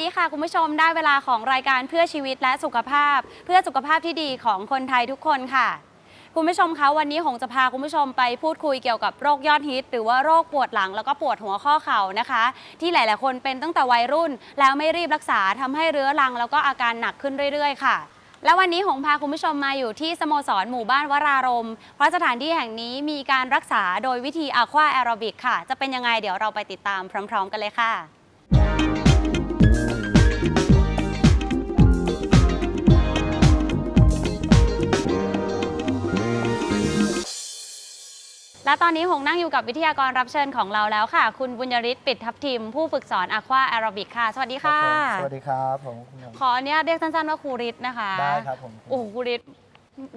ดีค่ะคุณผู้ชมได้เวลาของรายการเพื่อชีวิตและสุขภาพ เพื่อสุขภาพที่ดีของคนไทยทุกคนค่ะ คุณผู้ชมคะวันนี้หงจะพาคุณผู้ชมไปพูดคุยเกี่ยวกับโรคยอดฮิต หรือว่าโรคปวดหลังแล้วก็ปวดหัวข้อเข่านะคะ ที่หลาย ๆ คนเป็นตั้งแต่วัยรุ่น แล้วไม่รีบรักษาทำให้เรื้อรัง แล้วก็อาการหนักขึ้นเรื่อย ๆ ค่ะและวันนี้หงพาคุณผู้ชมมาอยู่ที่สโมสรหมู่บ้านวรารมเพราะสถานที่แห่งนี้มีการรักษาโดยวิธีอะควาแอโรบิกค่ะ จะเป็นยังไงเดี๋ยวเราไปติดตามพร้อม ๆ กันเลยค่ะ และตอนนี้หงนั่งอยู่กับวิทยากรรับเชิญของเราแล้วค่ะ คุณบุญยริศปิดทับทิม ผู้ฝึกสอนอะควาแอโรบิกค่ะ สวัสดีค่ะครับผมสวัสดีครับผมคุณหนุ่มขอเนี่ยเรียกสั้นๆว่าครูริศนะคะได้ครับผมโอ้โหครูริศ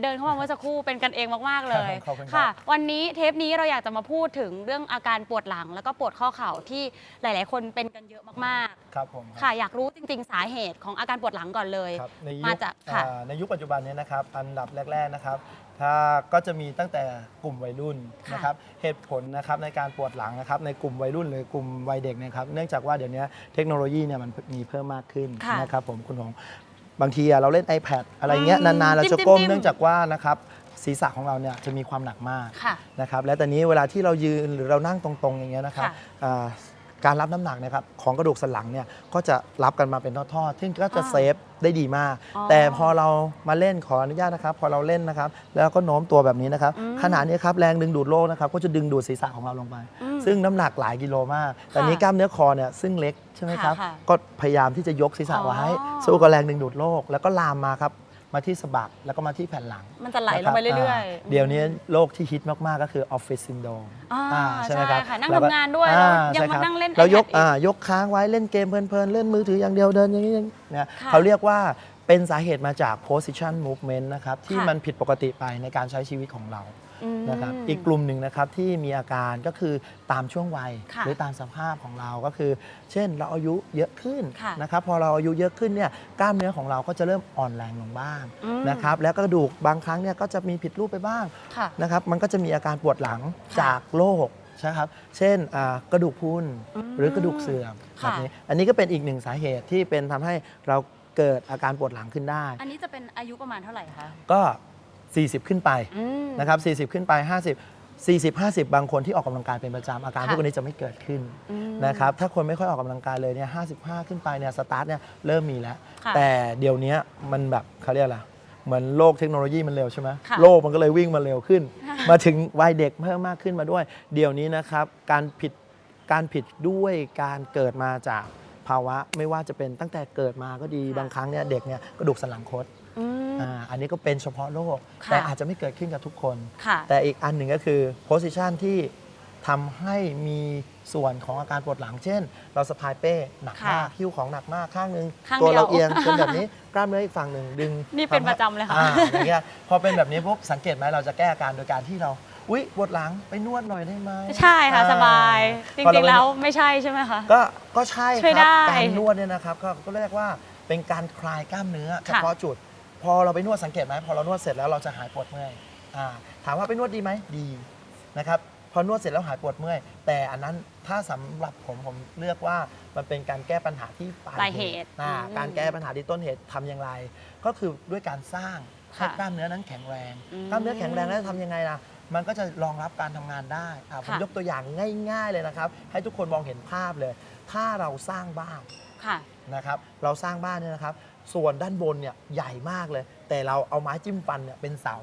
เดินเข้ามาเมื่อสักครู่เป็นกันเองมากๆเลยครับผมขอบคุณครับค่ะ วันนี้เทปนี้เราอยากจะมาพูดถึงเรื่องอาการปวดหลัง แล้วก็ปวดข้อเข่าที่หลาย ๆ คนเป็นกันเยอะมากครับผมๆค่ะอยากรู้จริง ๆ สาเหตุของอาการปวดหลังก่อนเลยครับในยุมาคจากค่ะอ่าในยุคปัจจุบันเนี้นะครับอันดับแรก ๆ นะครับ ถ้าก็จะมีตั้งแต่กลุ่มวัยรุ่นค่ะนะครับเหตุผลนะครับในการปวดหลังนะครับในกลุ่มวัยรุ่นหรือกลุ่มวัยเด็กเนะครับเนื่องจากว่าเดี๋ยวนี้เทคโนโลยีเนี่ยมันมีเพิ่มมากขึ้นค่ะนะครับผมคุณหงบางทีอะเราเล่น iPad อะไรเงี้ยอืมนานๆเราจะจิ้มๆก้มจิ้มเนื่องจากว่านะครับศีรษะของเราเนี่ยจะมีความหนักมากค่ะนะครับและตอนนี้เวลาที่เรายืนหรือเรานั่งตรงๆอย่างเงี้ยนะครับค่ะอ่า การรับน้ำหนักนะครับของกระดูกสันหลังเนี่ยก็จะรับกันมาเป็นทอดๆซึ่งก็จะอ่าเซฟได้ดีมาก อ๋อแต่พอเรามาเล่นขออนุญาตนะครับ พอเราเล่นนะครับ แล้วก็โน้มตัวแบบนี้นะครับอืมขณะนี้ครับแรงดึงดูดโลกนะครับก็จะดึงดูดศีรษะของเราลงไป อืมซึ่งน้ำหนักหลายกิโลมากแต่นี้กล้ามเนื้อคอเนี่ยซึ่งเล็กใช่ไหมครับค่ะค่ะก็พยายามที่จะยกศีรษะไว้อ๋อ สู้กับแรงดึงดูดโลกแล้วก็ลามมาครับ มาที่สะบักแล้วก็มาที่แผ่นหลังมันจะไหลลงไปเรื่อยาๆเดี๋ยวนี้โรคที่ฮิตมากๆก็คือออฟฟิศซินโดมอ่าใช่ไหมครับค่ะนั่งแล้วก็ทำงานด้วยอ่แล้วยังใช่มาครับนั่งเล่นเรายก iPad อีกอ่ายกค้างไว้เล่นเกมเพลินๆ เล่นมือถืออย่างเดียวเดินอย่างนี้อย่างเนี่ยค่ะเขาเรียกว่าเป็นสาเหตุมาจาก position movement นะครับ ที่ค่ะมันผิดปกติไปในการใช้ชีวิตของเราอืม นะครับอีกกลุ่มหนึ่งนะครับที่มีอาการก็คือตามช่วงวัย ค่ะหรือตามสภาพของเราก็คือ เช่นเราอายุเยอะขึ้นค่ะนะครับพอเราอายุเยอะขึ้นเนี่ยกล้ามเนื้อของเราก็จะเริ่มอ่อนแรงลงบ้างอืม นะครับแล้วก็กระดูกบางครั้งเนี่ยก็จะมีผิดรูปไปบ้าง ค่ะ นะครับมันก็จะมีอาการปวดหลังค่ะจากโรคใช่ครับ เช่นอ่ากระดูกพรุนอืมหรือกระดูกเสื่อมแบค่ะ บนี้อันนี้ก็เป็นอีกหนึ่งสาเหตุที่เป็นทำให้เราเกิดอาการปวดหลังขึ้นได้ อันนี้จะเป็นอายุประมาณเท่าไหร่คะ ก็ 40 ขึ้นไปอืม นะครับ 40 ขึ้นไป 50 40 50 บางคนที่ออกกำลังกายเป็นประจำอาการค่ะ พวกนี้จะไม่เกิดขึ้นอืม นะครับถ้าคนไม่ค่อยออกกำลังกายเลยเนี่ย55 ขึ้นไปเนี่ยสตาร์ทเนี่ยเริ่มมีแล้ว ค่ะ แต่เดี๋ยวนี้มันแบบเขาเรียกอะไรเหมือนโลกเทคโนโลยีมันเร็วใช่ไหมค่ะ โลกมันก็เลยวิ่งมาเร็วขึ้น มาถึงวัยเด็กเพิ่มมากขึ้นมาด้วย เดี๋ยวนี้นะครับการผิดการผิดด้วยการเกิดมาจากภาวะไม่ว่าจะเป็นตั้งแต่เกิดมาก็ดีค่ะบางครั้งเนี่ยเด็กเนี่ยกระดูกสันหลังคด อืม อ่าอันนี้ก็เป็นเฉพาะโรค ค่ะ แต่อาจจะไม่เกิดขึ้นกับทุกคน ค่ะ แต่อีกอันหนึ่งก็คือ position ที่ทำให้มีส่วนของอาการปวดหลัง เช่น เราสะพายเป้หนักค่ะมากหิ้วของหนักมากข้างหนึง ข้างตัวเดียวเราเอียงเป็นแบบนี้ กล้ามเนื้ออีกฝั่งหนึ่งดึงนี่เป็นทำให้ประจำเลยค่ะ อ่าอย่างเงี้ยพอเป็นแบบนี้ปุ๊บสังเกตไหมเราจะแก้อาการโดยการที่เราอุ๊ยปวดหลังไปนวดหน่อยได้ไหมใช่ค่ะ อ่สบาย จพอริงๆไปแล้วไม่ใช่ใช่ไหมคะ ก็ก็ใช่ช่วยครัได้การนวดเนี่ยนะครับก็ก็เรียกว่าเป็นการคลายกล้ามเนื้อเฉพาะจุด พอเราไปนวดสังเกตไหมพอเรานวดเสร็จแล้วเราจะหายปวดเมื่อยอ่าถามว่าไปนวดดีไหมดีนะครับพอนวดเสร็จแล้วหายปวดเมื่อย แต่อันนั้นถ้าสำหรับผมผมเลือกว่ามันเป็นการแก้ปัญหาที่ปลายปลายเหตุอ่าอืมการแก้ปัญหาที่ต้นเหตุทำอย่างไร ก็คือด้วยการสร้างให้ค่ะกล้ามเนื้อนั้นแข็งแรงอืมกล้ามเนื้อแข็งแรงแล้วจะทำยังไงล่ะมันก็จะรองรับการทำงานได้อะผมค่ะยกตัวอย่างง่าย ๆเลยนะครับ ให้ทุกคนมองเห็นภาพเลย ถ้าเราสร้างบ้านค่ะนะครับ เราสร้างบ้านเนี่ยนะครับ ส่วนด้านบนเนี่ยใหญ่มากเลย แต่เราเอาไม้จิ้มฟันเนี่ยเป็นเสา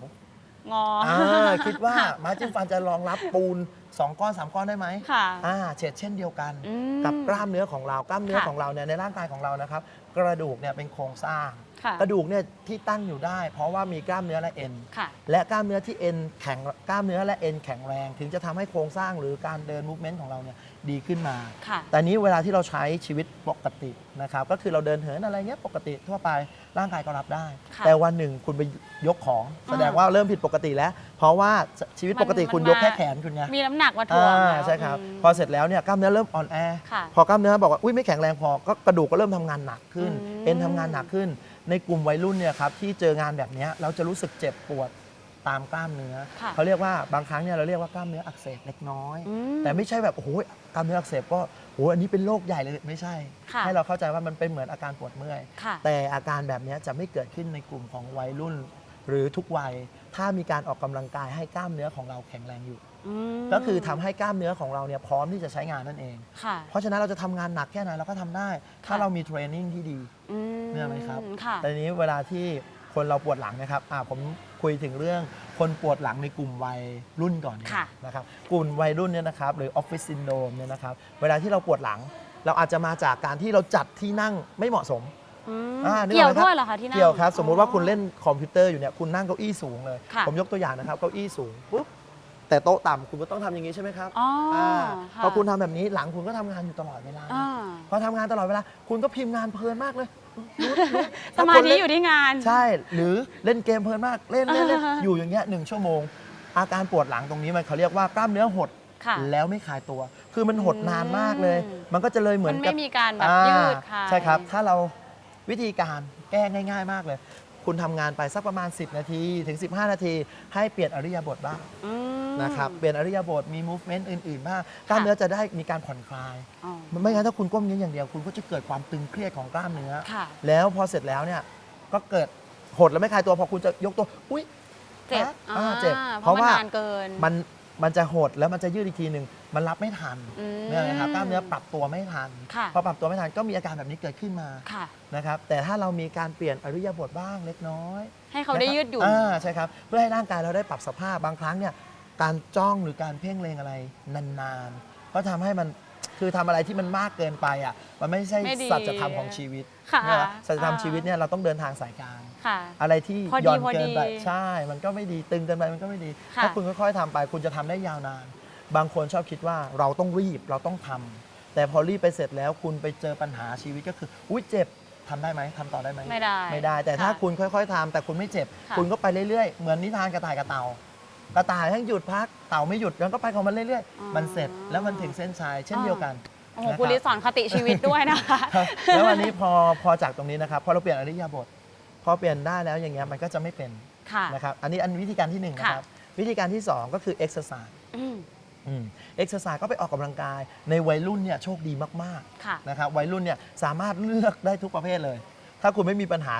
งออ่าคิดว่าไม้จิ้มฟันจะรองรับปูน 2 ก้อน 3 ก้อนได้ไหมค่ะอ่าเฉดเช่นเดียวกัน อืม กับกล้ามเนื้อของเรากล้ามเนื้อค่ะ ของเราเนี่ยในร่างกายของเรานะครับ กระดูกเนี่ยเป็นโครงสร้าง ค่ะกระดูกเนี่ยที่ตั้งอยู่ได้ เพราะว่ามีกล้ามเนื้อและเอ็น ค่ะ และกล้ามเนื้อที่เอ็นแข็งกล้ามเนื้อและเอ็นแข็งแรง ถึงจะทำให้โครงสร้างหรือการเดินมูฟเมนต์ของเราเนี่ยดีขึ้นมา ค่ะ แต่นี้เวลาที่เราใช้ชีวิตปกตินะครับ ก็คือเราเดินเหินอะไรเงี้ยปกติทั่วไปร่างกายก็รับได้ ค่ะแต่วันหนึ่งคุณไปยกของอ่าแสดงว่าเริ่มผิดปกติแล้ว เพราะว่าชีวิตปกติมันคุณมันยกแค่มา แขนคุณไงมีน้ำหนักมาถ่วงอ่าแล้วใช่ครับมพอเสร็จแล้วเนี่ยกล้ามเนื้อเริ่มอ่อนแอ ค่ะพอกล้ามเนื้อบอกว่าอุ้ยไม่แข็งแรงพอก็กระดูกก็เริ่มทำงานหนักขึ้น อืม เอ็นทำงานหนักขึ้น ในกลุ่มวัยรุ่นเนี่ยครับที่เจองานแบบเนี้ยเราจะรู้สึกเจ็บปวดตามกล้ามเนื้อ ค่ะเขาเรียกว่าบางครั้งเนี่ยเราเรียกว่ากล้ามเนื้ออักเสบเล็กน้อย อืมแต่ไม่ใช่แบบโอ้โหกล้ามเนื้ออักเสบก็โอ้โหอันนี้เป็นโรคใหญ่เลยไม่ใช่ ค่ะ ให้เราเข้าใจว่ามันเป็นเหมือนอาการปวดเมื่อย ค่ะ แต่อาการแบบเนี้ยจะไม่เกิดขึ้นในกลุ่มของวัยรุ่น หรือทุกวัย ถ้ามีการออกกำลังกายให้กล้ามเนื้อของเราแข็งแรงอยู่อื มก็คือทำให้กล้ามเนื้อของเราเนี่ยพร้อมที่จะใช้งานนั่นเอง ค่ะเพราะฉะนั้นเราจะทำงานหนักแค่ไหนเราก็ทำได้ ถ้าค่ะเรามีเทรนนิ่งที่ดี อืมเนี่ยไหมครับ ค่ะ แต่ทีนี้เวลาที่คนเราปวดหลังนะครับอ่าผมคุยถึงเรื่องคนปวดหลังในกลุ่มวัยรุ่นก่อนดีกว่าค่ะนะครับ กลุ่มวัยรุ่นเนี่ยนะครับหรือออฟฟิศซินโดมเนี่ยนะครับ เวลาที่เราปวดหลัง เราอาจจะมาจากการที่เราจัดที่นั่งไม่เหมาะสม อืมอ่านึกอเกี่อกยวไหมครับ ด้วยเหรอคะที่นั่น เกี่ยวครับ สมมุติว่าอ๋อคุณเล่นคอมพิวเตอร์อยู่เนี่ยคุณนั่งเก้าอี้สูงเลย ค่ะ ผมยกตัวอย่างนะครับเก้าอี้สูงปุ๊บ แต่โต๊ะต่ำคุณก็ต้องทำอย่างนี้ใช่ไหมครับอ๋ออ่าค่ะพอคุณทำแบบนี้หลังคุณก็ทำงานอยู่ตลอดเวลาอ่า พอทำงานตลอดเวลา คุณก็พิมพ์งานเพลินมากเลยรู้รู้สมาธิอยู่ที่งาน ใช่ หรือเล่นเกมเพลินมากเล่นเล่นเล่นอ่าฮะ อยู่อย่างเงี้ยหนึ่งชั่วโมง อาการปวดหลังตรงนี้มันเขาเรียกว่ากล้ามเนื้อหด ค่ะ แล้วไม่คลายตัว คือมันหดนานมากเลย อืม มันก็จะเลยเหมือนมันกัไม่บมีการแบบอ่ายืดค่ะ ใช่ครับ ถ้าเราวิธีการแก้ง่าย ๆ มากเลย คุณทำงานไปสักประมาณ 10 นาที ถึง 15 นาที ให้เปลี่ยนอริยาบทบ้างอืม นะครับเปลี่ยนอริยาบทมี movement อื่นๆบ้างกล้ามเนื้อจะได้มีการผ่อนคลาย อ๋อไม่งั้นถ้าคุณก้มเงี้ยอย่างเดียว คุณก็จะเกิดความตึงเครียดของกล้ามเนื้อ ค่ะ แล้วพอเสร็จแล้วเนี่ยก็เกิดหดแล้วไม่คลายตัวพอคุณจะยกตัว อุ้ยเจ็บอ่าเจ็บ เพเพราะราะว่าว่านานเกิน มันมันจะหดแล้วมันจะยืดอีกทีหนึ่ง มันรับไม่ทันอืมเนี่ยนะครับกล้ามเนื้อปรับตัวไม่ทัน ค่ะ พอปรับตัวไม่ทันก็มีอาการแบบนี้เกิดขึ้นมาค่ะ นะครับ แต่ถ้าเรามีการเปลี่ยนอริยาบทบ้างเล็กน้อยให้เขาได้นะครับยืดหยุ่น อ่าใช่ครับ เพื่อให้ร่างกายเราได้ปรับสภาพบางครั้งเนี่ยการจ้องหรือการเพ่งเลงอะไรนานๆก็ทำให้มันคือทำอะไรที่มันมากเกินไปอะมันไม่ใช่ไม่ดีสัจธรรมของชีวิตค่ะนะครับสัจธรรมอ่า ชีวิตเนี่ยเราต้องเดินทางสายกลาง ค่ะ อะไรที่พอดีหย่อนพอดีเกินไปใช่ มันก็ไม่ดีตึงเกินไปมันก็ไม่ดี ค่ะ ถ้าคุณค่อยๆทำไป คุณจะทำได้ยาวนาน บางคนชอบคิดว่าเราต้องรีบเราต้องทำแต่พอรีบไปเสร็จแล้วคุณไปเจอปัญหาชีวิตก็คือ อุ้ยเจ็บทำได้ไหมทำต่อได้ไหม ไม่ได้ไม่ได้ แต่ถ้าค่ะคุณค่อยๆทำแต่คุณไม่เจ็บ ค่ะ คุณก็ไปเรื่อยๆ เหมือนนิทานกระต่ายกับเต่า กระต่ายทั้งหยุดพักเต่าไม่หยุดแล้วก็ไปของมันเรื่อยอ๋อๆมันเสร็จแล้วมันถึงเส้นชัยเช่นเดียวกันโอ้โหนะคุณรับลิศสอนคติชีวิตด้วยนะคะ ครับแล้ววันนี้พอพอจากตรงนี้นะครับพอเราเปลี่ยนอริยาบทพอเปลี่ยนได้แล้วอย่างเงี้ยมันก็จะไม่เป็นค่ะนะครับอันนี้อันวิธีการที่หนึ่งนะค่ะครับวิธีการที่สองก็คือ exercise อืม เอ็กซ์ไซส์ก็ไปออกกำลังกาย ในวัยรุ่นเนี่ยโชคดีมากค่ะ ๆนะครับวัยรุ่นเนี่ยสามารถเลือกได้ทุกประเภทเลย ถ้าคุณไม่มีปัญหา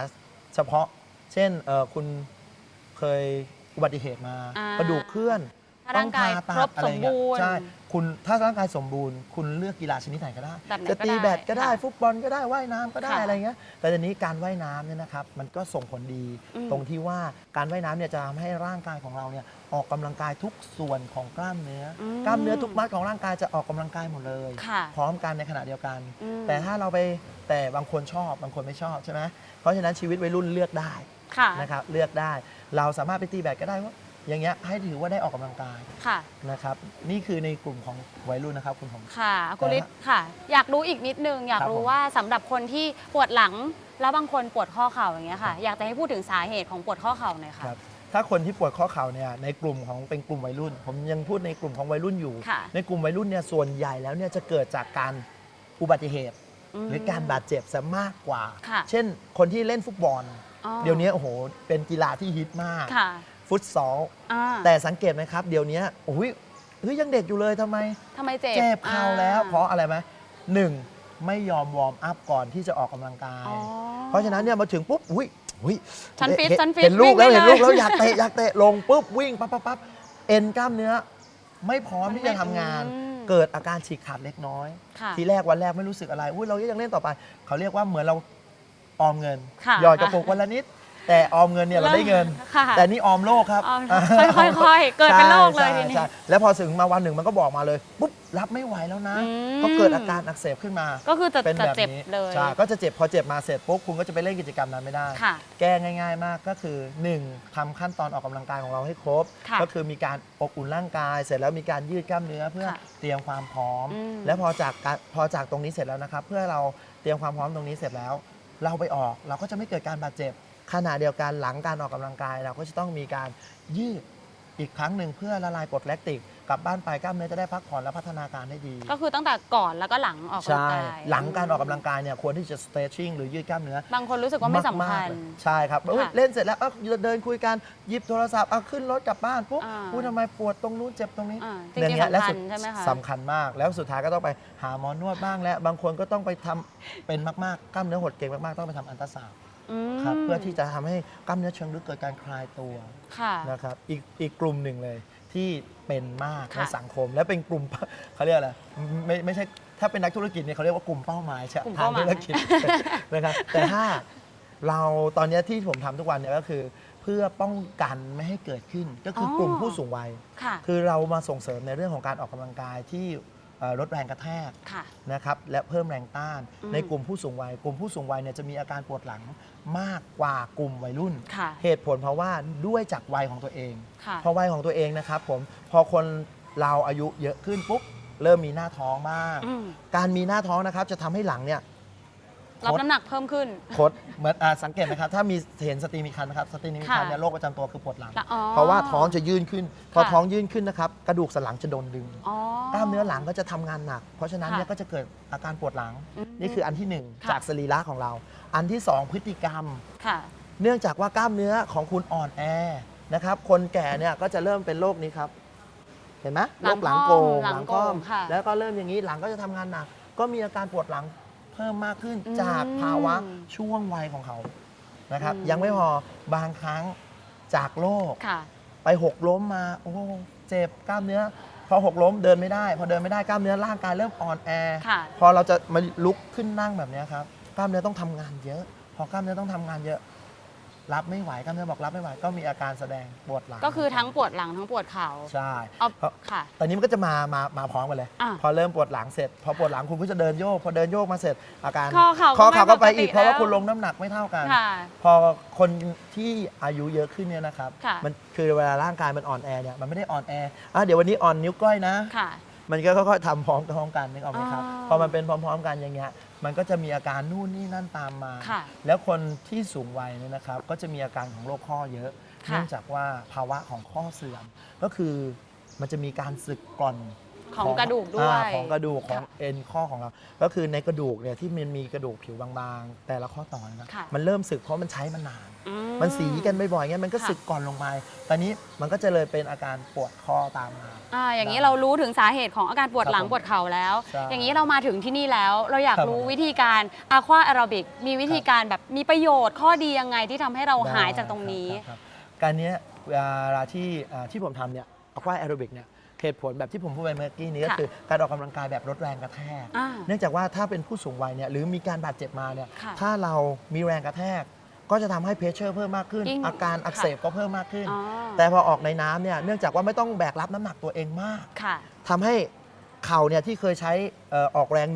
เฉพาะ เช่นเอ่อคุณเคยอุบัติเหตุมาอ่ากระดูกเคลื่อน ถ้าร่างกายต้องผ่ครตับดอะไรเงี้ยสมบูรณ์ ใช่คุณถ้าร่างกายสมบูรณ์ คุณเลือกกีฬาชนิดไหนก็ได้ แบบไหนจะก็ตีได้แบดก็ได้ค่ะฟุตบอลก็ได้ว่ายน้ำก็ได้ค่ะอะไรเงี้ยแต่ทีนี้การว่ายน้ำเนี่ยนะครับมันก็ส่งผลดี อืม ตรงที่ว่าการว่ายน้ำเนี่ยจะทำให้ร่างกายของเราเนี่ยออกกำลังกายทุกส่วนของกล้ามเนื้ออมกล้ามเนื้อทุกมัดของร่างกายจะออกกำลังกายหมดเลย ค่ะ พร้อมกันในขณะเดียวกัน อืม แต่ถ้าเราไปแต่บางคนชอบบางคนไม่ชอบใช่ไหมเพราะฉะนั้นชีวิตวัยรุ่นเลือกได้ค่ะ นะครับเลือกได้ เราสามารถไปตีแบดก็ได้ว่า อย่างเงี้ยให้ถือว่าได้ออกกำลังกายค่ะ นะครับ นี่คือในกลุ่มของวัยรุ่นนะครับคุณผม ค่ะคุณลิศค่ะ อยากรู้อีกนิดนึง อยากครับรู้ผม ว่าสำหรับคนที่ปวดหลังแล้วบางคนปวดข้อเข่าอย่างเงี้ยค่ะ อยากจะให้พูดถึงสาเหตุของปวดข้อเข่าหน่อยค่ะ ครับถ้าคนที่ปวดข้อเข่าเนี่ยในกลุ่มของเป็นกลุ่มวัยรุ่น ผมยังพูดในกลุ่มของวัยรุ่นอยู่ ค่ะ ในกลุ่มวัยรุ่นเนี่ยส่วนใหญ่แล้วเนี่ยจะเกิดจากการอุบัติเหตุ ม หรือการบาดเจ็บซะมากกว่า ค่ะ เช่น คนที่เล่นฟุตบอล อ๋อเดี๋ยวนี้โอ้โหเป็นกีฬาที่ฮิตมาก ค่ะ ฟุตซอลอ่าแต่สังเกตไหมครับ เดี๋ยวนี้โอ้ยเฮ้ยยังเด็กอยู่เลยทำไม ทำไมเจ็บเจ็บเข่าแล้วอ่เพราะอะไรไหมหนึ่งไม่ยอมวอร์มอัพก่อนที่จะออกกำลังกาย อ๋อ เพราะฉะนั้นเนี่ยมาถึงปุ๊บอุ้ยอุ้ยฉันฟิตเห็ฉันฟิตเห็นลูกวิ่แล้วงได้เห็นลูกเลยแล้วอยากเตะอยากเตะลงปุ๊บวิ่งปั๊บปั๊บปั๊บเอ็นกล้ามเนื้อ ไม่พร้อมที่จะทำงาน อืมเกิดอาการฉีกขาดเล็กน้อย ค่ะทีแรกวันแรกไม่รู้สึกอะไรอุ้ยเรายังเล่นต่อไป เขาเรียกว่าเหมือนเราออมเงินค่ะหยอดกระปุกวันละนิด แต่ออมเงินเนี่ยเราได้เงิน ค่ะแต่นี่ออมโลกครับออมค่อยๆๆเกิดเป็นโรคเลยใช่ทีนี้ใช่แล้วพอถึงมาวันหนึ่งมันก็บอกมาเลยปุ๊บรับไม่ไหวแล้วนะ อืม ก็เกิดอาการอักเสบขึ้นมาก็คือจะเป็นจะแบบเจ็บนี้เลย ใช่ก็จะเจ็บพอเจ็บมาเสร็จปุ๊บคุณก็จะไปเล่นกิจกรรมนั้นไม่ได้ ค่ะ แก้ง่าย ๆ มากก็คือ 1ทำขั้นตอนออกกำลังกายของเราให้ครบ ค่ะก็คือมีการอบอุ่นร่างกาย เสร็จแล้วมีการยืดกล้ามเนื้อเพื่อค่ะเตรียมความพร้อม อืม แล้วพอจากการพอจากตรงนี้เสร็จแล้วนะครับ เพื่อเราเตรียมความพร้อมตรงนี้เสร็จแล้ว เราไปออกเราก็จะไม่เกิดการบาดเจ็บ ขณะเดียวกันหลังการออกกำลังกาย เราก็จะต้องมีการยืดอีกครั้งหนึ่งเพื่อละลายกรดแลคติกกลับบ้านไปกล้ามเนื้อจะได้พักผ่อนและพัฒนาการได้ดี ก็คือตั้งแต่ก่อนแล้วก็หลังออกกำลังใช่กายหลังการออกกำลังกายเนี่ยควรที่จะ stretching หรือยืดกล้ามเนื้อ บางคนรู้สึกว่าไม่สำมากคัญๆเลยใช่ครับเอ้ยค่ะเล่นเสร็จแล้วเอ้าเดินคุยกันหยิบโทรศัพท์เอาขึ้นรถกลับบ้านปุ๊บอ่าพูดทำไมปวดตรงนู้นเจ็บตรงนี้อ่าจอย่าริงเงี้ๆยและสำคัสุญดใช่ไหมคะสำคัญมาก แล้วสุดท้ายก็ต้องไปหาหมอนวดบ้างแล้วบางคนก็ต้องไปทำเป็นมากๆกล้ามเนื้อหดเกร็งมากๆต้องไปทำอันตราซาวด์ มครับเพื่อที่จะทำให้กล้ามเนื้อเชิงลึกเกิดการคลายตัวค่ะ นะครับอีกอีกกลุ่มหนึ่งเลยที่เป็นมากค่ะในสังคม และเป็นกลุ่ม เขาเรียกอะไรไม่ไม่ใช่ถ้าเป็นนักธุรกิจเนี่ยเขาเรียกว่ากลุ่มเป้าหมายใช่กลุ่มทางเป้าหมาย ธุรกิจ นะครับแต่ถ้าเราตอนเนี้ยที่ผมทำทุกวันเนี่ยก็คือ เพื่อป้องกันไม่ให้เกิดขึ้นก็คืออกลุ่มผู้สูงวัย ค่ะ คือเรามาส่งเสริมในเรื่องของการออกกำลังกายที่เอ่อลดแรงกระแทก ค่ะ นะครับและเพิ่มแรงต้าน อืมในกลุ่มผู้สูงวัย กลุ่มผู้สูงวัยเนี่ยจะมีอาการปวดหลัง มากกว่ากลุ่มวัยรุ่น ค่ะเหตุผลเพราะว่าด้วยจากวัยของตัวเอง ค่ะ พอวัยของตัวเองนะครับผมพอคนเราอายุเยอะขึ้นปุ๊บเริ่มมีหน้าท้องบ้าง อืม การมีหน้าท้องนะครับจะทำให้หลังเนี่ย รับคดน้ำหนักเพิ่มขึ้น คดเหมือนอ่าสังเกตไหมครับถ้ามีเห็นสตรีมีคันนะครับสตรีมีคันค่ะเนี่ยโรคประจำตัวคือปวดหลังละอ๋อเพราะว่าท้องจะยื่นขึ้น พอค่ะ ท้องยื่นขึ้นนะครับกระดูกสันหลังจะโดนดึง อ๋อ กล้ามเนื้อหลังก็จะทำงานหนัก เพราะฉะนั้นค่ะเนี่ยก็จะเกิดอาการปวดหลัง อืมนี่คืออันที่หนึ่งค่ะ จากสรีระของเรา อันที่สองพฤติกรรม ค่ะ เนื่องจากว่ากล้ามเนื้อของคุณอ่อนแอนะครับ คนแก่เนี่ยก็จะเริ่มเป็นโรคนี้ครับ เห็นไหมหลัโรงคหลังโกงหลังโก่งค่ะ แล้วก็เริ่มอย่างนี้หลังก็จะทำงานหนัก ก็มีอาการปวดหลังเพิ่มมากขึ้นอืม จากภาวะช่วงวัยของเขานะครับอืมยังไม่พอบางครั้งจากโรค ค่ะ ไปหกล้มมา โอ้เจ็บกล้ามเนื้อ พอหกล้มเดินไม่ได้ พอเดินไม่ได้กล้ามเนื้อร่างกายเริ่มอ่อนแอ ค่ะ พอเราจะมาลุกขึ้นนั่งแบบเนี้ยครับ กล้ามเนื้อต้องทำงานเยอะ พอกล้ามเนื้อต้องทำงานเยอะ รับไม่ไหวกล้ามเนื้อบอกรับไม่ไหวก็มีอาการแสดงปวดหลังก็คือทั้งปวดหลังทั้งปวดเข่าใช่เอาเพราะค่ะ ตอนนี้มันก็จะมามามาพร้อมกันเลย อะพอเริ่มปวดหลังเสร็จ พอปวดหลังคุณก็จะเดินโยก พอเดินโยกมาเสร็จอาการข้อเข่าข้อเข่าก็ก็ไม่ไปปกติอีกเพราะว่าแล้วคุณลงน้ำหนักไม่เท่ากัน ค่ะพอคนที่อายุเยอะขึ้นเนี่ยนะครับค่ะ มันคือเวลาร่างกายมันอ่อนแอเนี่ยมันไม่ได้อ่อนแออะเดี๋ยววันนี้อ่อนนิ้วก้อยนะ ค่ะ มันก็ค่อยๆทำพร้อมพร้อมกันนึกออกไหมครับ อ๋อพอมันเป็นพร้อม ๆ กันอย่างเงี้ย มันก็จะมีอาการนู่นนี่นั่นตามมา ค่ะแล้วคนที่สูงวัยเนี่ยนะครับ ก็จะมีอาการของโรคข้อเยอะ ค่ะ เนื่องจากว่าภาวะของข้อเสื่อม ก็คือมันจะมีการสึกกร่อน ของกระดูกด้วย อ่าของกระดูกของค่ะเอ็นข้อของเรา ก็คือในกระดูกเนี่ยที่มันมีกระดูกผิวบางๆ แต่ละข้อต่อนะค่ะ มันเริ่มสึกเพราะมันใช้มานาน อื มันสีกันบ่อยๆเงี้ยมันก็ค่ะ สึกก่อนลงไปตอนนี้มันก็จะเลยเป็นอาการปวดข้อตามมา อ่าอย่างนี้ได้เรารู้ถึงสาเหตุของอาการปวดหลังครับผมปวดเข่าแล้ว ใช่อย่างนี้เรามาถึงที่นี่แล้ว เราอยากครับรู้ผมวิธีการอะควาแอโรบิกมีวิธีการแบบมีประโยชน์ข้อดียังไงที่ทำให้เราหายจากตรงนี้ ได้ครับครับการเนี้ยเวลาที่อ่าที่ผมทำเนี่ยอควาแอโรบิกเนี่ย เหตุผลแบบที่ผมพูดไปเมื่อกี้นี้ก็ค่ะคือการออกกำลังกายแบบลดแรงกระแทก อ่าเนื่องจากว่าถ้าเป็นผู้สูงวัยเนี่ยหรือมีการบาดเจ็บมาเนี่ยค่ะถ้าเรามีแรงกระแทก ก็จะทำให้เพชเชอร์เพิ่มมากขึ้น ยิ่งอาการอักเสบก็เพิ่มมากขึ้น อ๋อ แต่พอออกในน้ำเนี่ยเนื่องจากว่าไม่ต้องแบกรับน้ำหนักตัวเองมาก ค่ะ ทำให้เข่าเนี่ยที่เคยใช้เอ่อออกแรง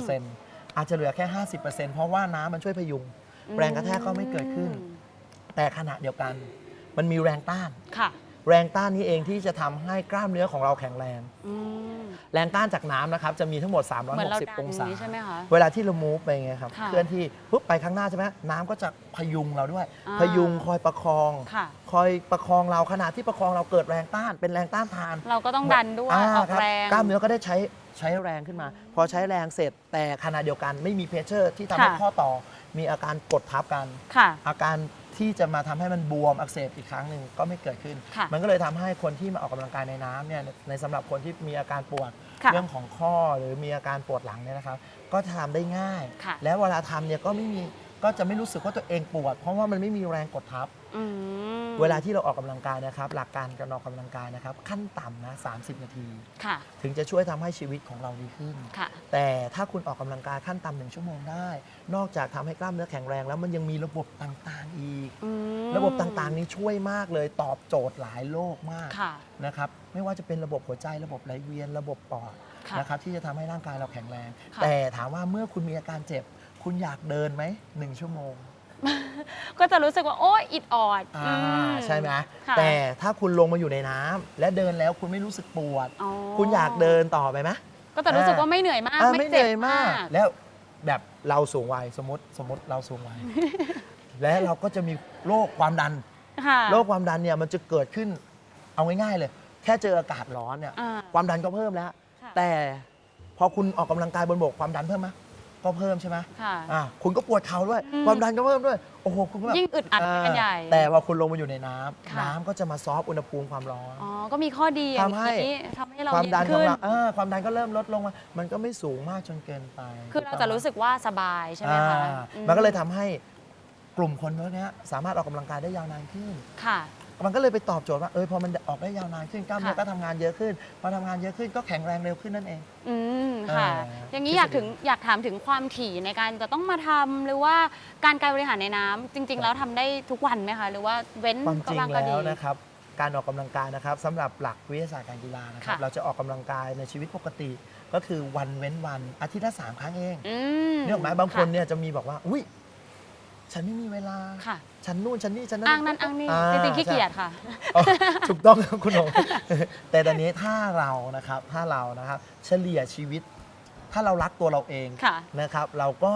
100%อาจจะเหลือแค่ 50%เพราะว่าน้ำมันช่วยพยุง แรงกระแทกก็ไม่เกิดขึ้น แต่ขณะเดียวกัน มันมีแรงต้าน ค่ะ แรงต้านนี้เองที่จะทำให้กล้ามเนื้อของเราแข็งแรง อืมแรงต้านจากน้ำนะครับจะมีทั้งหมด เหมือนเราดั360นองศา นี้ใช่ไหมคะ เวลาที่เรามูฟไปไงครับ ค่ะเคลื่อนที่ปุ๊บไปข้างหน้าใช่ไหมน้ำก็จะพยุงเราด้วย อ่า พยุงคอยประคอง ค่ะ คอยประคองเราขณะที่ประคองเราเกิดแรงต้าน เป็นแรงต้านทานเราก็ต้องดันด้วยาออกครับแรง กล้ามเนื้อก็ได้ใช้ใช้แรงขึ้นมา พอใช้แรงเสร็จแต่ขณะเดียวกันไม่มีเพชเชอร์ที่ทำให้ค่ะ ข้อต่อมีอาการกดทับกัน ค่ะ อาการ ที่จะมาทำให้มันบวมอักเสบอีกครั้งหนึ่งก็ไม่เกิดขึ้น ค่ะมันก็เลยทำให้คนที่มาออกกำลังกายในน้ำเนี่ยในสำหรับคนที่มีอาการปวดค่ะเรื่องของข้อหรือมีอาการปวดหลังเนี่ยนะครับ ก็จะทำได้ง่าย ค่ะ แล้วเวลาทำเนี่ยก็ไม่มี ก็จะไม่รู้สึกว่าตัวเองปวด เพราะว่ามันไม่มีแรงกดทับ อืมเวลาที่เราออกกำลังกายนะครับ หลักการการออกกำลังกายนะครับ ขั้นต่ำนะ30 นาที ค่ะ ถึงจะช่วยทำให้ชีวิตของเราดีขึ้น ค่ะ แต่ถ้าคุณออกกำลังกายขั้นต่ำหนึ่งชั่วโมงได้ นอกจากทำให้กล้ามเนื้อแข็งแรงแล้วมันยังมีระบบต่างๆอีก อืมระบบต่างๆนี้ช่วยมากเลยตอบโจทย์หลายโรคมากค่ะ นะครับไม่ว่าจะเป็นระบบหัวใจระบบไหลเวียนระบบปอดค่ะ นะครับที่จะทำให้ร่างกายเราแข็งแรง ค่ะ แต่ถามว่าเมื่อคุณมีอาการเจ็บ คุณอยากเดินไหมหนึ่งชั่วโมง ก็จะรู้สึกว่าโอ้ยอิดออดอ่าอืมใช่ไหมค่ะแต่ถ้าคุณลงมาอยู่ในน้ำและเดินแล้วคุณไม่รู้สึกปวด อ๋อคุณอยากเดินต่อไปไหม ก็จะรู้สึกว่าไม่เหนื่อยมากอ่าไม่ไม่เหเจ็บนื่อยมากมากแล้วแบบเราสูงวัยสมมติสมมติเราสูงวัย และเราก็จะมีโรคความดัน ค่ะโรคความดันเนี่ยมันจะเกิดขึ้นเอาง่ายๆเลย แค่เจออากาศร้อนเนี่ย อ่า ความดันก็เพิ่มแล้ว ค่ะ แต่พอคุณออกกำลังกายบนบกความดันเพิ่มไหม ก็เพิ่มใช่ไหมค่ะ อ่าคุณก็ปวดเข่าด้วย อืม ความดันก็เพิ่มด้วย โอ้โห คุณก็แบบยิ่งอึดอัดไปกันใหญ่แต่พอคุณลงมาอยู่ในน้ำค่ะ น้ำก็จะมาซอฟต์อุณหภูมิความร้อน อ๋อ ก็มีข้อดีอย่างทำให้ นี้ทำให้เราความเย็นดันของขึ้นเราเออความดันก็เริ่มลดลงมา มันก็ไม่สูงมากจนเกินไปคือเราจะรู้สึกว่าสบายใช่ไหมคะอ่าอืมันก็เลยทำให้กลุ่มคนพวกเนี้ยสามารถออกกำลังกายได้ยาวนานขึ้น ค่ะ มันก็เลยไปตอบโจทย์ว่าเออพอมันออกได้ยาวนานขึ้นกล้ามเนื้อค่ะ ก็ทำงานเยอะขึ้น พอทำงานเยอะขึ้นก็แข็งแรงเร็วขึ้นนั่นเอง อืมค่ะ อ่าอย่างนี้ทฤษฎีอยากถึงอยากถามถึงความถี่ในการจะต้องมาทำหรือว่าการกายบริหารในน้ำจริง ๆ แล้วทำได้ทุกวันไหมคะ หรือว่าเว้นความจก็ริงบ้างก็แล้ดี วนะครับ การออกกำลังกายนะครับสำหรับหลักวิทยาศาสตร์การกีฬานะครับ ค่ะ เราจะออกกำลังกายในชีวิตปกติ ก็คือวันเว้นวันอาทิตย์ละสามครั้งเองอืมเนี่ยหรอกไหมบางคนเนี่ยจะมีบอกว่า อุ้ย ฉันไม่มีเวลา ค่ะ ฉันนู่นฉันนี่ฉันนั่นอ้างนั่นอ้างนี่อ่าจริงๆขี้เกียจค่ะ อ๋อถูกต้องครับคุณหง แต่ตอนนี้ถ้าเรานะครับถ้าเรานะครับเฉลี่ยชีวิต ถ้าเรารักตัวเราเองค่ะ นะครับ เราก็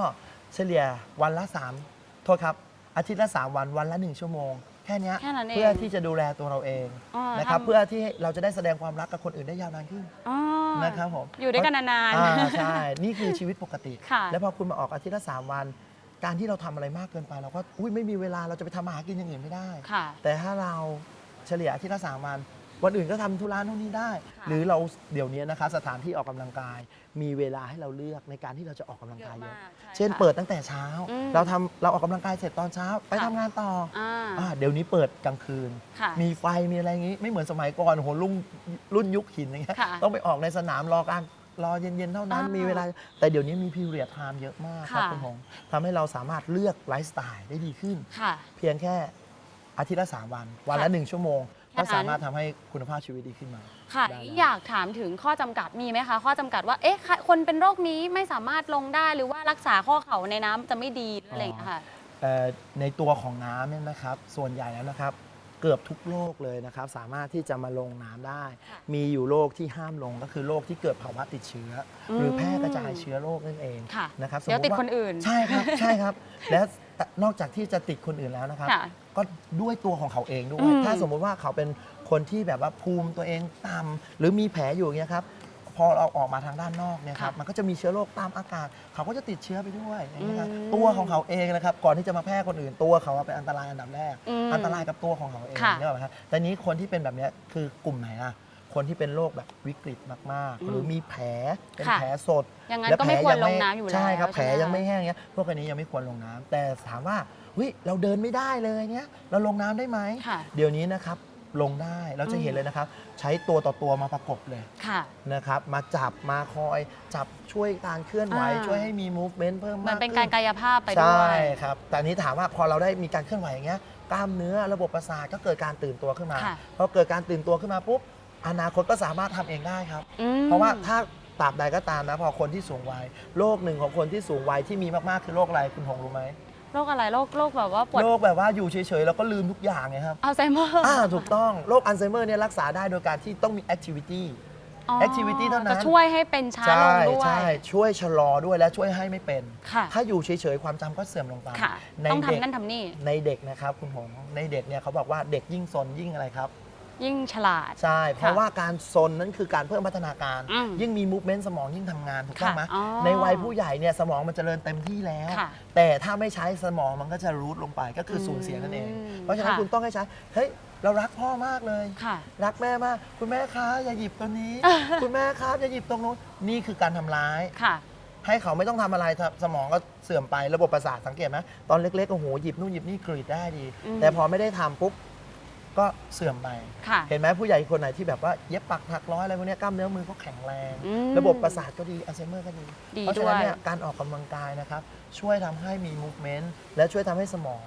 เฉลี่ยวันละ3โทษครับอาทิตย์ละ3วันวันละ 1 ชั่วโมง แค่เนี้ยแค่นั้นเองเพื่อที่จะดูแลตัวเราเองอ๋อนะครับทำเพื่อที่เราจะได้แสดงความรักกับคนอื่นได้ยาวนานขึ้นอ๋อนะครับผมอยู่ด้วยกันนาน อ่าๆใช่ นี่คือชีวิตปกติ ค่ะ แล้วพอคุณมาออกอาทิตย์ละ3วัน การที่เราทำอะไรมากเกินไป เราก็อุ้ยไม่มีเวลาเราจะไปทำอาหารกินอย่างอื่นไม่ได้ ค่ะ แต่ถ้าเราเฉลี่ยอาทิตย์ละสามวันวันอื่นก็ทำธุระนู่นนี่ได้ ค่ะ หรือเราเดี๋ยวนี้นะคะสถานที่ออกกำลังกาย มีเวลาให้เราเลือกในการที่เราจะออกกำลังเยกายอะเยมาอะ กใช่เช่นค่ะ เปิดตั้งแต่เช้า อืมเราทำเราออกกำลังกายเสร็จตอนเช้า ไปค่ะ ทำงานต่ออ่าอ่าเดี๋ยวนี้เปิดกลางคืน ค่ะ มีไฟมีอะไรอย่างนี้ ไม่เหมือนสมัยก่อนโหรุ่นรุ่นยุคหินอย่างเงี้ยค่ะ ต้องไปออกในสนามรอการ รอเย็นๆเท่านั้นอ่ามีมีเวลา แต่เดี๋ยวนี้มีพิเรียดไทม์เยอะมากครับค่ะ คุณหงทำให้เราสามารถเลือกไลฟ์สไตล์ได้ดีขึ้น ค่ะ เพียงแค่อาทิตย์ละสามวัน วันละ ค่ะหนึ่งชั่วโมงแค่ก็นั้น สามารถทำให้คุณภาพชีวิตดีขึ้นมา ค่ะ ได้แล้วอยากถามถึงข้อจำกัดมีไหมคะ ข้อจำกัดว่า เอ๊ะใครคนเป็นโรคนี้ไม่สามารถลงได้หรือว่ารักษาข้อเข่าในน้ำจะไม่ดีหรืออะไรอย่างเงี้ยค่ะ เอ่อในตัวของน้ำเนี่ยนะครับ ส่วนใหญ่แล้วนะครับ เกือบทุกโรคเลยนะครับ สามารถที่จะมาลงน้ำได้ค่ะมีอยู่โรคที่ห้ามลงก็คือโรคที่เกิดภาวะติดเชื้ออมหรือแพร่กระจายเชื้อโรคนั่นเองค่ะนะครับเดี๋ยวติดสมมุคนอื่น ใช่ครับใช่ครับ และนอกจากที่จะติดคนอื่นแล้วนะครับ ค่ะก็ด้วยตัวของเขาเองด้วอืยมถ้าสมมุติว่าเขาเป็นคนที่แบบว่าภูมิตัวเองต่ำหรือมีแผลอยู่อย่างเงี้ยครับ พอเราออกมาทางด้านนอกเนี่ยครับค่ะมันก็จะมีเชื้อโรคตามอากาศ เขาก็จะติดเชื้อไปด้วยอย่างเงี้ยครับอืมตัวของเขาเองนะครับก่อนที่จะมาแพร่คนอื่นตัวเขาอะเป็นอันตรายอันดับแรก อืมอันตรายกับตัวของเขาเองค่ะเนี่ยหรอกไหมครับแต่นี้คนที่เป็นแบบเนี้ยคือกลุ่มไหนล่ะคนที่เป็นโรคแบบวิกฤตมากอืมๆ หรือมีแผลเป็นค่ะแผลสดอย่างนั้นและก็ไม่แผควรยัลงน้ำอยู่แล้วใช่ครับใช่แผลไหมยังไม่คะแห้งเงี้ยพวกอันนี้ยังไม่ควรลงน้ำแต่ถามว่าเฮ้ยเราเดินไม่ได้เลยเนี้ยเราลงน้ำได้ไหม ค่ะ เดี๋ยวนี้นะครับ ลงได้ เราจะอืมเห็นเลยนะครับ ใช้ตัวต่อตัวมาประกบเลยค่ะ นะครับ มาจับมาคอยจับช่วยการเคลื่อนไหว อ่า ช่วยให้มี movement เพิ่มเหมืมาอกนเป็นขึ้การกายภาพไปด้ใช่วย ครับ แต่อันนี้ถามว่าพอเราได้มีการเคลื่อนไหวอย่างเงี้ยกล้ามเนื้อระบบประสาทก็เกิดการตื่นตัวขึ้นมาค่ะ พอเกิดการตื่นตัวขึ้นมาปุ๊บอนาคตก็สามารถทำเองได้ครับ อืม เพราะว่าถ้าตราบใดก็ตามนะพอคนที่สูงวัยโรคหนึ่งของคนที่สูงวัยที่มีมากๆคือโรคอะไรคุณหงรู้ไหม โรคอะไรโรคโรคแบบว่าปวดโรคแบบว่าอยู่เฉยๆ แล้วก็ลืมทุกอย่างไงครับอัลไซเมอร์อ่าถูกต้องโรคอัลไซเมอร์เนี่ยรักษาได้โดยการที่ต้องมีแอคทิวิตี้ activity เท่านั้นจะช่วยให้เป็นช้าลใช่งด้วยใช่ช่วยชะลอด้วยและช่วยให้ไม่เป็นค่ะถ้าอยู่เฉยๆ ความจำก็เสื่อมลงไปค่ะในต้องเด็กทำนั่นทำนี่ในเด็กนะครับคุณหงในเด็กเนี่ยเขาบอกว่าเด็กยิ่งซนยิ่งอะไรครับ ยิ่งฉลาด ใช่ เพราะว่าการซนนั้นคือการเพิ่มพัฒนาการ อืมยิ่งมีมูฟเมนต์สมองยิ่งทำงานถูกต้องไหมค่ะอ๋อในวัยผู้ใหญ่เนี่ยสมองมันจเจริญเต็มที่แล้ว ค่ะแต่ถ้าไม่ใช้สมองมันก็จะรูทลงไปก็คือสูญเสียนั่นเอง อืมเพราะฉะนั้นค่ะ คุณต้องให้ใช้ เฮ้ย เรารักพ่อมากเลย ค่ะ รักแม่มาก คุณแม่คะอย่าหยิบตัวนี้ คุณแม่ครับอย่าหยิบตรงนู้นนี่คือการทำร้าย ค่ะ ให้เขาไม่ต้องทำอะไรครับสมองก็เสื่อมไประบบประสาทสังเกตไหมตอนเล็กๆโอ้โหหยิบนู่นหยิบนี่กรีดได้ดี อืมแต่พอไม่ได้ทำปุ๊บ ก็เสื่อมไป ค่ะ เห็นไหมผู้ใหญ่คนไหนที่แบบว่าเย็บปักถักร้อยอะไรพวกเนี้ยกล้ามเนื้อมือเขาแข็งแรง อืมระบบประสาทก็ดีอัลไซเมอร์ก็ดี ดีเพราะฉะนั้นด้วยเนี่ยการออกกำลังกายนะครับ ช่วยทำให้มี movement และช่วยทำให้สมอง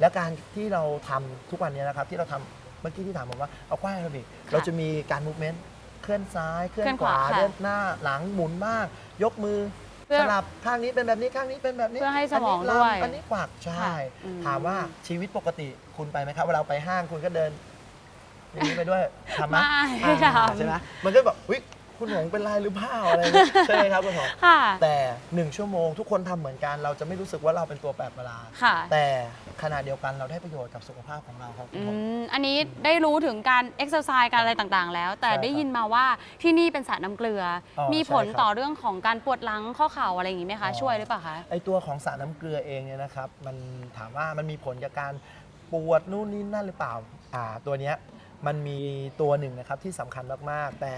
และการที่เราทำทุกวันเนี้นะครับ ที่เราทำเมื่อกี้ที่ถามผมว่าเอาควายแอโรบิกเราจะมีการ movement เคลื่อนซ้ายเคลื่อนขวาเคลื่อนขวาค่ะเดินหน้าหลังหมุนมากยกมือ เพื่อสลับข้างนี้เป็นแบบนี้ข้างนี้เป็นแบบนี้เพื่อให้สมองนนี้ด้วยลำอันนี้กวักใช่ ค่ะอืม ถามว่าชีวิตปกติคุณไปไหมครับเวลาไปห้างคุณก็เดินอย่างนี้ไปด้วยทำไหมไม่อ่าทำใช่ไหมมันก็แบบอุ๊ย คุณหงเป็นไรหรือเปล่าอะไรอย่างเงี้ยใช่ไหมครับคุณหงค่ะ แต่หนึ่งชั่วโมงทุกคนทำเหมือนกัน เราจะไม่รู้สึกว่าเราเป็นตัวแปลกประหลาดค่ะ แต่ขณะเดียวกันเราได้ประโยชน์กับสุขภาพของเราครับคุอืณหมอมอันนี้ได้รู้ถึงการเอ็กซ์ไซส์การอะไรต่างๆ แล้ว แต่ใช่ครับได้ยินมาว่าที่นี่เป็นสระน้ำเกลือออมีผลใช่ครับ ต่อเรื่องของการปวดหลังข้อเข่าอะไรอย่างนี้ไหมคะอ๋อช่วยหรือเปล่าคะ ไอตัวของสารน้ำเกลือเองเนี่ยนะครับมันถามว่ามันมีผลกับการปวดนู่นนี่นั่นหรือเปล่าอ่าตัวเนี้ยมันมีตัวหนึ่งนะครับที่สำคัญมากๆ แต่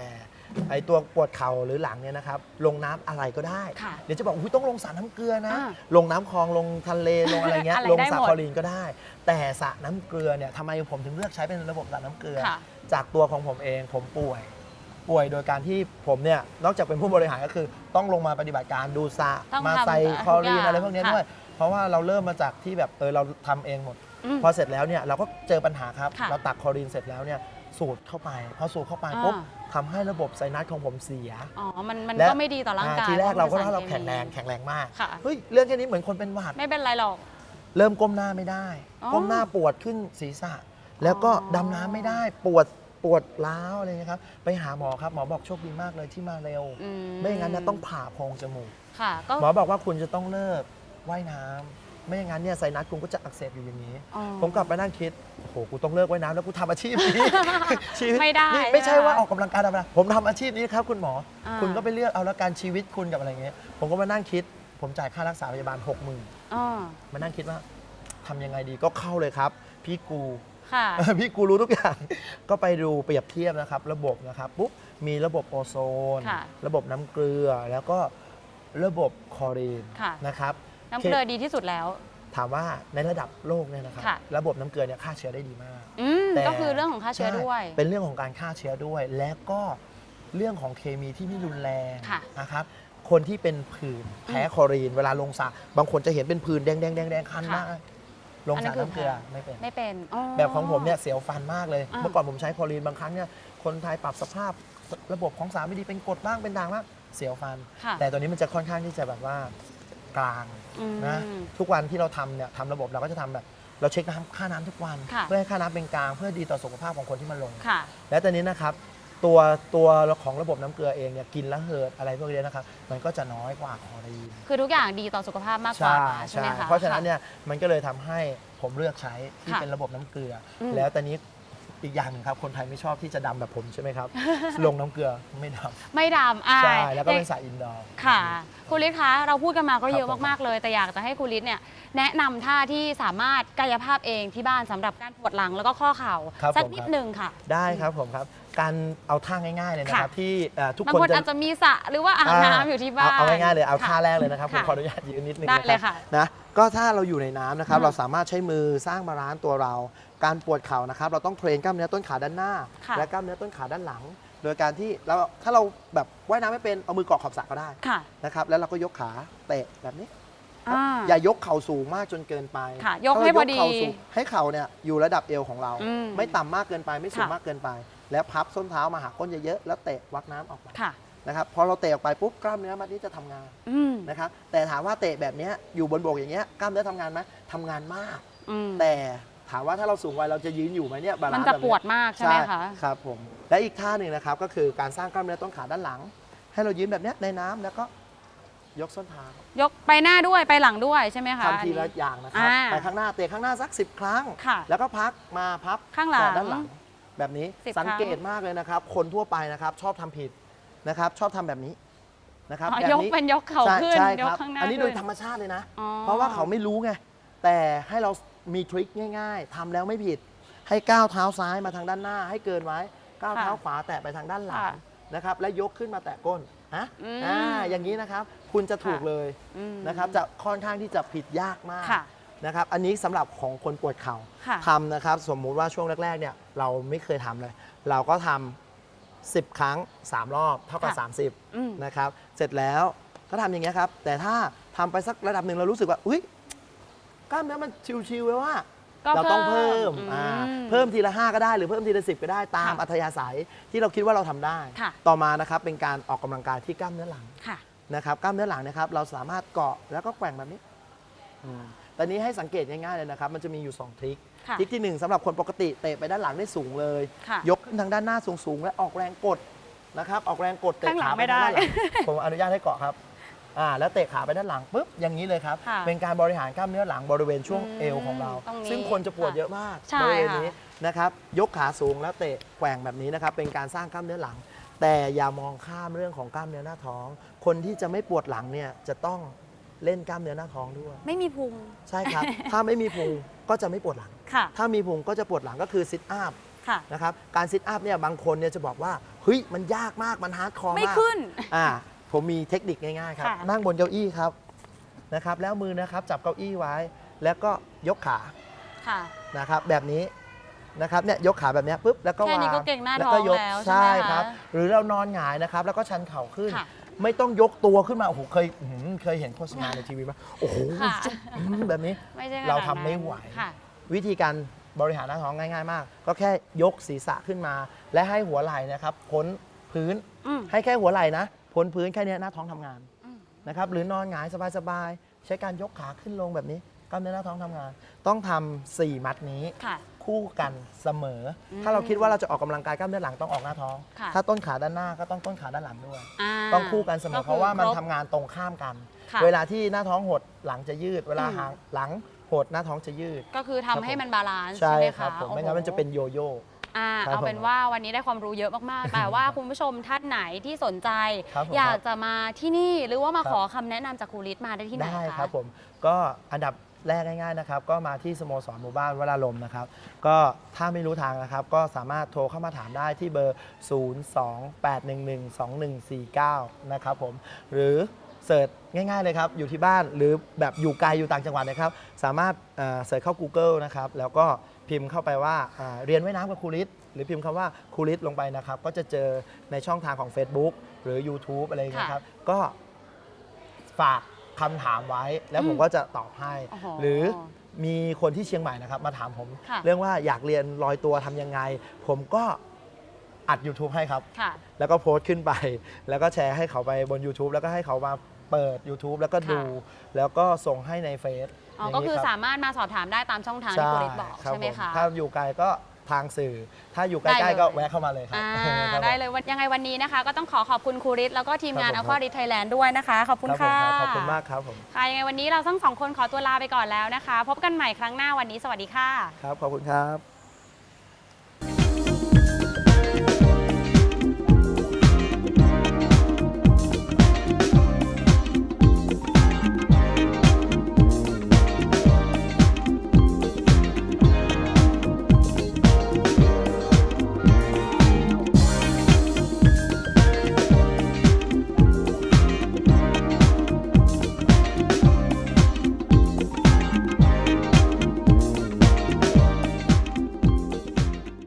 ไอตัวปวดเข่าหรือหลังเนี่ยนะครับลงน้ำอะไรก็ได้ ค่ะเดี๋ยวจะบอกอุ้ยต้องลงสระน้ำเกลือนะ อ่าลงน้ำคลองลงทะเลลงอะไรเงี้ยอะไรลงได้สระหมดคลอรีนก็ได้ แต่สระน้ำเกลือเนี่ยทำไมผมถึงเลือกใช้เป็นระบบสระน้ำเกลือ ค่ะ จากตัวของผมเองผมป่วย ป่วยโดยการที่ผมเนี่ยนอกจากเป็นผู้บริหารก็คือ ต้องลงมาปฏิบัติการดูสระต้องมาทำใส่คลอรีนทุกอย่างอะไรพวกเนี้ยค่ะด้วย เพราะว่าเราเริ่มมาจากที่แบบเออเราทำเองหมด อืม พอเสร็จแล้วเนี่ยเราก็เจอปัญหาครับ ค่ะเราตักคลอรีนเสร็จแล้วเนี่ย สูดเข้าไปพอสูดเข้าไปอ่าปุ๊บทำให้ระบบไซนัสของผมเสีย อ๋อ มันมันและ ก็ไม่ดีต่อร่างกายทีแรกเราก็พะว่าเรามันแข็ป็งนแรงสารเคมีแข็งแรงมาก ค่ะ เฮ้ย เรื่องแค่นี้เหมือนคนเป็นหวัด ไม่เป็นไรหรอก เริ่มก้มหน้าไม่ได้ อ๋อก้มหน้าปวดขึ้นศีรษะ แล้วก็อ๋อดำน้ำไม่ได้ ปวดปวดร้าวอะไรเงี้ยครับ ไปหาหมอครับ หมอบอกโชคดีมากเลยที่มาเร็ว อืไม่อย่างนั้นนะต้องผ่าโพรงจมูก ค่ะ ก็ หมอบอกว่าคุณจะต้องเลิกว่ายน้ำ ไม่อย่างนั้นเนี่ยไซนัสคุณก็จะอักเสบอยู่อย่างนี้ อ๋อ ผมกลับมานั่งคิดโอ้โหกูต้องเลิกว่ายน้ำแล้วกูทำอาชีพนี้ ชีวิตไม่ได้นี่ไม่ใช่ใช่ไหมว่าออกกำลังกายธรรมดาผมทำอาชีพนี้ครับคุณหมอ อ่า คุณก็ไปเลือกเอาแล้วการชีวิตคุณกับอะไรเงี้ยผมก็มานั่งคิด ผมจ่ายค่ารักษาพยาบาลหกหมื่นอ๋อมานั่งคิดว่าทำยังไงดีก็เข้าเลยครับ พี่กู ค่ะ พี่กูรู้ทุกอย่าง ก็ไปดูเปรียบเทียบนะครับ ระบบนะครับปุ๊บมีระบบโอโซน ค่ะระบบน้ำเกลือแล้วก็ระบบคลอรีนค่ะ นะครับ น้ำเกลือดีที่สุดแล้ว ถามว่าในระดับโลกเนี่ยนะครับค่ะ ระบบน้ำเกลือเนี่ยฆ่าเชื้อได้ดีมาก อืมแต่ ก็คือเรื่องของค่าเชื้อใด้วยเป็นเรื่องของการฆ่าเชื้อด้วย และก็เรื่องของเคมีที่ไม่รุนแรงค่ะนะครับ คนที่เป็นผื่นแพ้คลอรีน เวลาลงสระบางคนจะเห็นเป็นผื่นแดงแดงแดงแดงคันค่ะมากลงอันนั้สระนคือ น้ำเกลือแพ้ไม่เป็น ไม่เป็นอ๋อ แบบของผมเนี่ยเสียวฟันมากเลย อ่า เมื่อก่อนผมใช้คลอรีนบางครั้งเนี่ยคนไทยปรับสภาพระบบของสารไม่ดีเป็นกรดบ้างเป็นด่างบ้างเสียวฟัน ค่ะ แต่ตัวนี้มันจะค่อนข้างที่จะแบบว่า กลางอืม นะทุกวันที่เราทำเนี่ยทำระบบเราก็จะทำแบบ เราเช็คน้ำค่าน้ำทุกวัน ค่ะ เพื่อให้ค่าน้ำเป็นกลางเพื่อดีต่อสุขภาพของคนที่มาลง ค่ะ และตอนนี้นะครับตัวตัวของระบบน้ำเกลือเองเนี่ยกินแล้วเหิดอะไรพวกนี้นะครับมันก็จะน้อยกว่าคลอรีนคือทุกอย่างดีต่อสุขภาพมากกว่าใช่ไหมคะ เพราะฉะนั้นเนี่ยมันก็เลยทำให้ผมเลือกใช้ที่ค่ะเป็นระบบน้ำเกลืออม แล้วตอนนี้ อีกอย่างหนึ่งครับคนไทยไม่ชอบที่จะดำแบบผมใช่ไหมครับ ลงน้ำเกลือไม่ดไม่ดำอ่าำใช่แล้วก็เป็นสายอินดอร์ ค่ะคุณฤทธิ์คะเราพูดกันมาก็เยอะครับผม มากๆเลย แต่อยากจะให้คุณฤทธิ์เนี่ยแนะนำท่าที่สามารถกายภาพเองที่บ้านสำหรับการปวดหลังแล้วก็ข้อเข่าครับสักผมนิดครับ หนึ่งค่ะ ได้ครับผมครับ การเอาท่าง่ายๆเลยนะครับค่ะ ที่เอ่อทุกบางคนคนจะอาจจะมีสระหรือว่าอ่างน้ำอยู่ที่บ้าน เอาเอาง่ายๆเลยเอาท่าค่ะแรกเลยนะครับผมค่ะขออนุญาตยืนนิดนึงได้นะเลยคค่ะรับนะก็ถ้าเราอยู่ในน้ำนะครับ อืมเราสามารถใช้มือสร้างบาลานซ์ตัวเรา การปวดเข่านะครับ เราต้องเทรนกล้ามเนื้อต้นขาด้านหน้า ค่ะ และกล้ามเนื้อต้นขาด้านหลัง โดยการที่เราถ้าเราแบบว่ายน้ำไม่เป็นเอามือเกาะขอบสระก็ได้ค่ะนะครับ แล้วเราก็ยกขาเตะแบบนี้ อ่า อย่ายกเข่าสูงมากจนเกินไปค่ะยกถ้าเราให้พอดีเข่าสูงให้เข่าเนี่ยอยู่ระดับเอวของเรา อืมไม่ต่ำมากเกินไปไม่สูงค่ะ มากเกินไป แล้วพับส้นเท้ามาหาก้นเยอะๆแล้วเตะวักน้ำออกไปค่ะ นะครับพอเราเตะออกไปปุ๊บกล้ามเนื้อมันนี่จะทำงานอืมนะครับแต่ถามว่าเตะแบบเนี้ยอยู่บนบกอย่างเงี้ยกล้ามเนื้อทำงานไหมทำงานมาก อืม แต่ ถามว่าถ้าเราสูงวัยเราจะยืนอยู่ไหมเนี่ยบาลามันซ์จะแบบปเนี้ยวดมากใช่ไหมคะครับผมและอีกท่าหนึ่งนะครับก็คือการสร้างกล้ามเนื้อต้นขาด้านหลัง ให้เรายืนแบบเนี้ยในน้ำแล้วก็ยกส้นเท้ายกไปหน้าด้วยไปหลังด้วยใช่ไหมคะ ทำทีละอันนี้อย่างนะครับอ่าไปข้างหน้าเตะข้างหน้าสัก 10 ครั้ง ค่ะแล้วก็พักมาพับข้างหลังแต่ด้านหลัง แบบนี้สิบสังเกครั้ตงมากเลยนะครับ คนทั่วไปนะครับชอบทำผิดนะครับชอบทำแบบนี้นะครับอ๋อแบบยกนี้เป็นยกเข่าใช่ขึ้นใช่ยคกรับข้างหน้าอันนี้โดยขึ้ธรรมชาติเลยนะ อ๋อ เพราะว่าเขาไม่รู้ไง แต่ให้เรา มีทริคง่ายๆทำแล้วไม่ผิด ให้ก้าวเท้าซ้ายมาทางด้านหน้า ให้เกินไว้ก้าวเท้าขวาแตะไปทางด้านหลังค่ะนะครับ และยกขึ้นมาแตะก้นอะอืมอ่าอย่างนี้นะครับ คุณจะถูกค่ะเลยอืมนะครับ จะค่อนข้างที่จะผิดยากมากค่ะนะครับ อันนี้สำหรับของคนปวดเข่าค่ะ ทำนะครับ สมมุติว่าช่วงแรกๆเนี่ยเราไม่เคยทำเลย เราก็ทำ10 ครั้ง 3 รอบเท่ากับค่ะอืม30นะครับ เสร็จแล้วก็ทำอย่างเงี้ยครับ แต่ถ้าทำไปสักระดับหนึ่งเรารู้สึกว่า อุ้ย กล้ามเนื้อมันชิวๆเลยว่า ก็เราต้องเพิ่มอือ่าเพิ่มทีละ 5 ก็ได้หรือเพิ่มทีละ 10 ก็ได้ตามค่ะอัธยาศัยที่เราคิดว่าเราทำได้ ค่ะ ต่อมานะครับเป็นการออกกำลังกายที่กล้ามเนื้อหลังค่ะ นะครับกล้ามเนื้อหลังนะครับเราสามารถเกาะแล้วก็แกว่งแบบนี้อืมตอนนี้ให้สังเกตง่ายๆเลยนะครับ มันจะมีอยู่ 2 ทริคค่ะทริคที่หนึ่งสำหรับคนปกติเตะไปด้านหลังได้สูงเลย ค่ะ ยกขึ้นทางด้านหน้าสูงๆ และออกแรงกดนะครับออกแรงกดเตะข้างหลังขาไปไม่ได้ด้านหลังผมอนุญาตให้เกาะครับ อ่าแล้วเตะขาไปด้านหลังปุ๊บอย่างนี้เลยครับ ค่ะเป็นการบริหารกล้ามเนื้อหลังบริเวณช่วงอืมเอวของเรา ตรงนี้ซึ่งคนจะปวดค่ะเยอะมากใช่บริเวณค่ะนี้นะครับยกขาสูงแล้วเตะแกว่งแบบนี้นะครับเป็นการสร้างกล้ามเนื้อหลัง แต่อย่ามองข้ามเรื่องของกล้ามเนื้อหน้าท้อง คนที่จะไม่ปวดหลังเนี่ยจะต้องเล่นกล้ามเนื้อหน้าท้องด้วย ไม่มีพุงใช่ครับ ถ้าไม่มีพุงก็จะไม่ปวดหลัง ค่ะถ้ามีพุงก็จะปวดหลังก็คือซิทอัพค่ะ นะครับการซิทอัพเนี่ยบางคนเนี่ยจะบอกว่าเฮ้ยมันยากมากมันฮาร์ดคอร์มาก ไม่ขึ้น อ่า ผมมีเทคนิคง่ายๆครับ ค่ะ นั่งบนเก้าอี้ครับนะครับ แล้วมือนะครับจับเก้าอี้ไว้ แล้วก็ยกขาค่ะ นะครับแบบนี้นะครับเนี่ยยกขาแบบเนี้ยปุ๊บแล้วก็แค่วางนี้ก็เก่งหน้าแล้วท้ก็องยกแล้วใช่ใช่ไหมคะครับ หรือเรานอนหงายนะครับ แล้วก็ชันเข่าขึ้น ค่ะไม่ต้องยกตัวขึ้นมาโอ้โหเคยอื้อหือเคยเห็นโฆษณาในทีวีไหมโอ้โหค่ะ จุ๊บอื้อแบบนี้ ไม่ใช่ขนดเรานั้นทำไม่ไหว ค่ะ วิธีการบริหารหน้าท้องง่ายๆ มาก ก็แค่ยกศีรษะขึ้นมา และให้หัวไหล่นะครับพ้นพื้นอืม ให้แค่หัวไหล่นะพ้ นพื้นแค่เนี้ยหน้าท้องทำงานอืมนะครับหรือนอนหงายสบายๆใช้การยกขาขึ้นลงแบบนี้กล้ามเนื้อหน้าท้องทำงาน ต้องทำสี่มัดนี้ค่ะคู่กันเสมออมถ้าเราคิดว่าเราจะออกกำลังกายกล้ามเนื้อหลังต้องออกหน้าท้องค่ะถ้าต้นขาด้านหน้าก็ต้องต้นขาด้านหลังด้วยาต้องคู่กันเสมอก็เพราะว่ามันคบทำงานตรงข้ามกันค่ะเวลาที่หน้าท้องหดหลังจะยืด เวลาอืมหางหลังหดหน้าท้องจะยืด ก็คือทำให้มันบาลานซ์ใช่ใช่ไหมครัคะบผมโอ้โหไม่งั้นมันจะเป็นโยโย่ อ่าครับเอาเป็นผมว่าวันนี้ได้ความรู้เยอะมากๆ แต่ว่าคุณผู้ชมท่านไหนที่สนใจ ครับผมอยากจะมาที่นี่หรือว่ามาครับ ขอคำแนะนำจากครูฤทธิ์มาได้ที่ไหนได้คะ ครับผมก็อันดับแรกง่ายๆนะครับก็มาที่สโมสรหมู่บ้านวราลมนะครับ ก็ถ้าไม่รู้ทางนะครับ ก็สามารถโทรเข้ามาถามได้ที่เบอร์ 028112149 นะครับผมหรือเสิร์ชง่ายๆเลยครับ อยู่ที่บ้านหรือแบบอยู่ไกลอยู่ต่างจังหวัดนะครับ สามารถเอ่อเสิร์ชเข้า Google นะครับ แล้วก็ พิมพ์เข้าไปว่าอ่าเรียนว่ายน้ำกับครูฤทธิ์หรือพิมพ์คำว่าครูฤทธิ์ลงไปนะครับ ก็จะเจอในช่องทางของ Facebook หรือ YouTube อะไรอย่างเงี้ยครับ ก็ฝากคำถามไว้ แล้วผมอืมก็จะตอบให้ โอ้โหหรือมีคนที่เชียงใหม่นะครับ มาถามผม ค่ะ เรื่องว่าอยากเรียนลอยตัวทำยังไง ผมก็ อัด YouTube ให้ครับ ค่ะ แล้วก็โพสต์ขึ้นไป แล้วก็แชร์ให้เขาไปบน YouTube แล้วก็ให้เขามาเปิด YouTube แล้วก็ดูแล้วก็ส่งให้ในเฟซอ๋ออย่างก็นี้คือรับสามารถมาสอบถามได้ตามช่องทางที่ครูฤทธิ์บอกรับใช่ไหมผคะ ถ้าอยู่ไกลก็ทางสื่อ ถ้าอยู่ใกได้ล้เลย ๆก็แวะเข้ามาเลยครับอ่าครับผม ได้เลยวันยังไงวันนี้นะคะ ก็ต้องขอขอบคุณครูฤทธิ์แล้วก็ทีมงานครัอับลผม ฟาริทไทยแลนด์ด้วยนะคะ ขอบคุณครับผมค่ะครับขอบคุณมากครับผม ค่ะยังไงวันนี้เราทั้งสองคนขอตัวลาไปก่อนแล้วนะคะ พบกันใหม่ครั้งหน้าวันนี้สวัสดีค่ะ ครับ ขอบคุณครับ